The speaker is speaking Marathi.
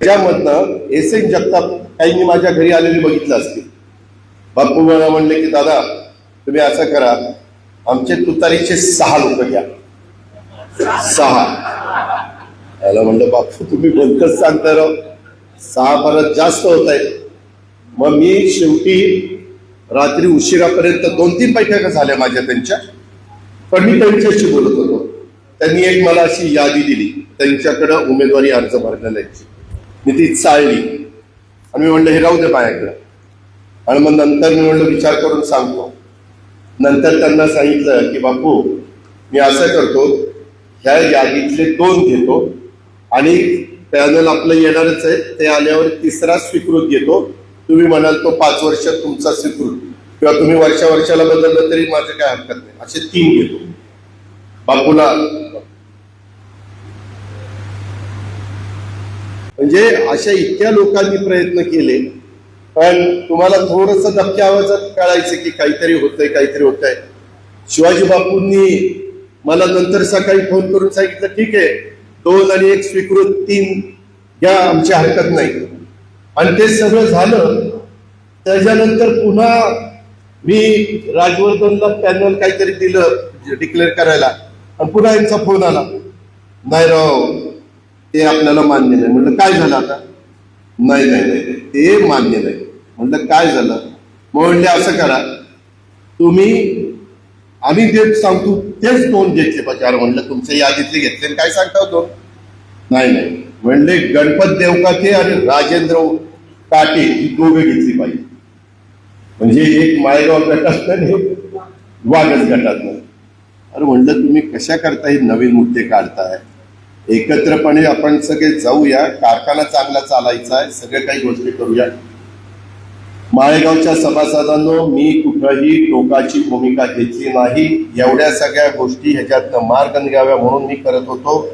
त्याच्यामधनं एस एन जगताप काहींनी माझ्या घरी आलेले बघितलं असतील बापू मला म्हणले की दादा तुम्ही असं करा आमचे तुतारीचे सहा लोक घ्या. सहा. त्याला म्हणलं बापू तुम्ही भलतच सांगता राव. सहा परत जास्त होत आहे मग मी शेवटी रात्री उशिरापर्यंत दोन तीन बैठका झाल्या माझ्या त्यांच्या. पण मी त्यांच्याशी बोलत होतो. त्यांनी एक मला अशी यादी दिली. त्यांच्याकडं उमेदवारी अर्ज भरण्याची मी ती चाळली आणि मी म्हणलं हे राहू दे माझ्याकडं. आणि मग नंतर मी म्हणलं विचार करून सांगतो. नंतर त्यांना सांगितलं की बापू मी असं करतो ह्या यादीतले दोन घेतो आणि पॅनल आपलं येणारच आहे ते आल्यावर तिसरा स्वीकृत घेतो. तुम्ही म्हणाल तो पाच वर्ष तुमचा स्वीकृत. किंवा तुम्ही वर्षा वर्षाला बदललं तरी माझं काय हरकत नाही. असे तीन घेतो. बापूला म्हणजे अशा इतक्या लोकांनी प्रयत्न केले पण तुम्हाला थोडस दबक्या आवाजात कळायचं की काहीतरी होतंय काहीतरी होतंय. शिवाजी बापूंनी मला नंतर सकाळी फोन करून सांगितलं ठीक आहे दोन आणि एक स्वीकृत तीन घ्या आमची हरकत नाही. आणि ते सगळं झालं. त्याच्यानंतर पुन्हा मी राजवर्धनला पॅनल काहीतरी दिलं डिक्लेअर करायला. आणि पुन्हा यांचा फोन आला. नाही राव ते आपल्याला मान्य नाही. म्हणलं काय झालं आता? नाही नाही नाही नाही, ते मान्य नाही. म्हणलं काय झालं? मग करा. जे दोन नाही नाही. म्हणले गणपत देवकाते राजेंद्र काटे ही दोघं घेतली पाहिजे. एक माळेगाव गटात आणि गटात. अरे म्हणलं तुम्ही कशा करता हे नवीन मुद्दे काढताय? एकत्रपणे आपण सगळे जाऊया. कारखाना चांगला चालायचा आहे. सगळे काही गोष्टी करूया. माळेगावच्या सभासदांनो मी कुठंही टोकाची भूमिका घेतली नाही. एवढ्या सगळ्या गोष्टी ह्याच्यातनं मार्ग निघाव्या म्हणून मी करत होतो.